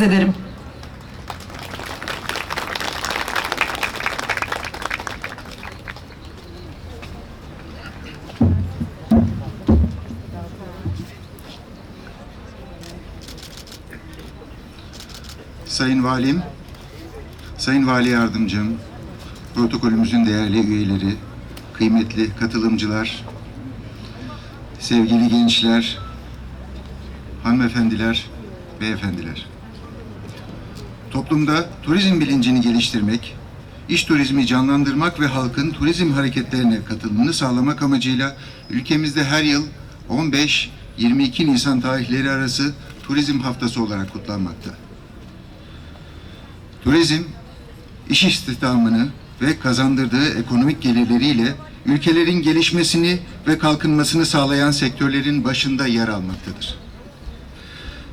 arz ederim. Sayın Valim, Sayın Vali Yardımcım, protokolümüzün değerli üyeleri, kıymetli katılımcılar, sevgili gençler, hanımefendiler, beyefendiler. Toplumda turizm bilincini geliştirmek, iş turizmi canlandırmak ve halkın turizm hareketlerine katılımını sağlamak amacıyla ülkemizde her yıl 15-22 Nisan tarihleri arası Turizm Haftası olarak kutlanmakta. Turizm, iş istihdamını ve kazandırdığı ekonomik gelirleriyle ülkelerin gelişmesini ve kalkınmasını sağlayan sektörlerin başında yer almaktadır.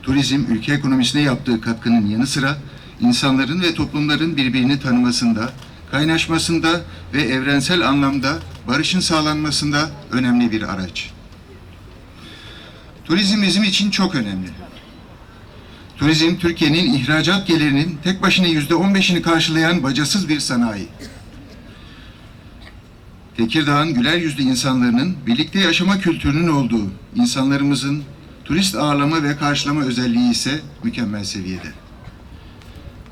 Turizm, ülke ekonomisine yaptığı katkının yanı sıra insanların ve toplumların birbirini tanımasında, kaynaşmasında ve evrensel anlamda barışın sağlanmasında önemli bir araç. Turizm bizim için çok önemli. Turizm, Türkiye'nin ihracat gelirinin tek başına yüzde on beşini karşılayan bacasız bir sanayi. Tekirdağ'ın güler yüzlü insanların birlikte yaşama kültürünün olduğu, insanlarımızın turist ağırlama ve karşılama özelliği ise mükemmel seviyede.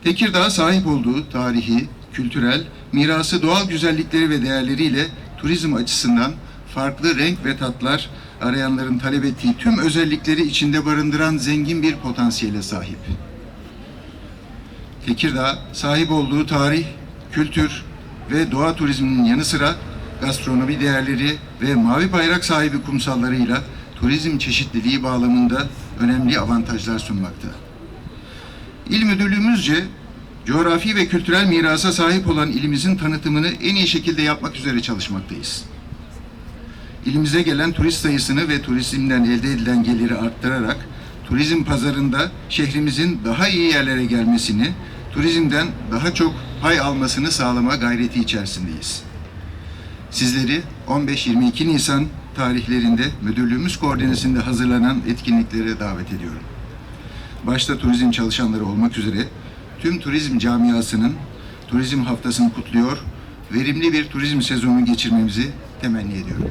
Tekirdağ sahip olduğu tarihi, kültürel, mirası doğal güzellikleri ve değerleriyle turizm açısından farklı renk ve tatlar arayanların talep ettiği tüm özellikleri içinde barındıran zengin bir potansiyele sahip. Tekirdağ sahip olduğu tarih, kültür ve doğa turizminin yanı sıra gastronomi değerleri ve mavi bayrak sahibi kumsallarıyla turizm çeşitliliği bağlamında önemli avantajlar sunmakta. İl müdürlüğümüzce coğrafi ve kültürel mirasa sahip olan ilimizin tanıtımını en iyi şekilde yapmak üzere çalışmaktayız. İlimize gelen turist sayısını ve turizmden elde edilen geliri arttırarak turizm pazarında şehrimizin daha iyi yerlere gelmesini, turizmden daha çok pay almasını sağlama gayreti içerisindeyiz. Sizleri 15-22 Nisan tarihlerinde müdürlüğümüz koordinesinde hazırlanan etkinliklere davet ediyorum. Başta turizm çalışanları olmak üzere tüm turizm camiasının turizm haftasını kutluyor, verimli bir turizm sezonu geçirmemizi temenni ediyorum.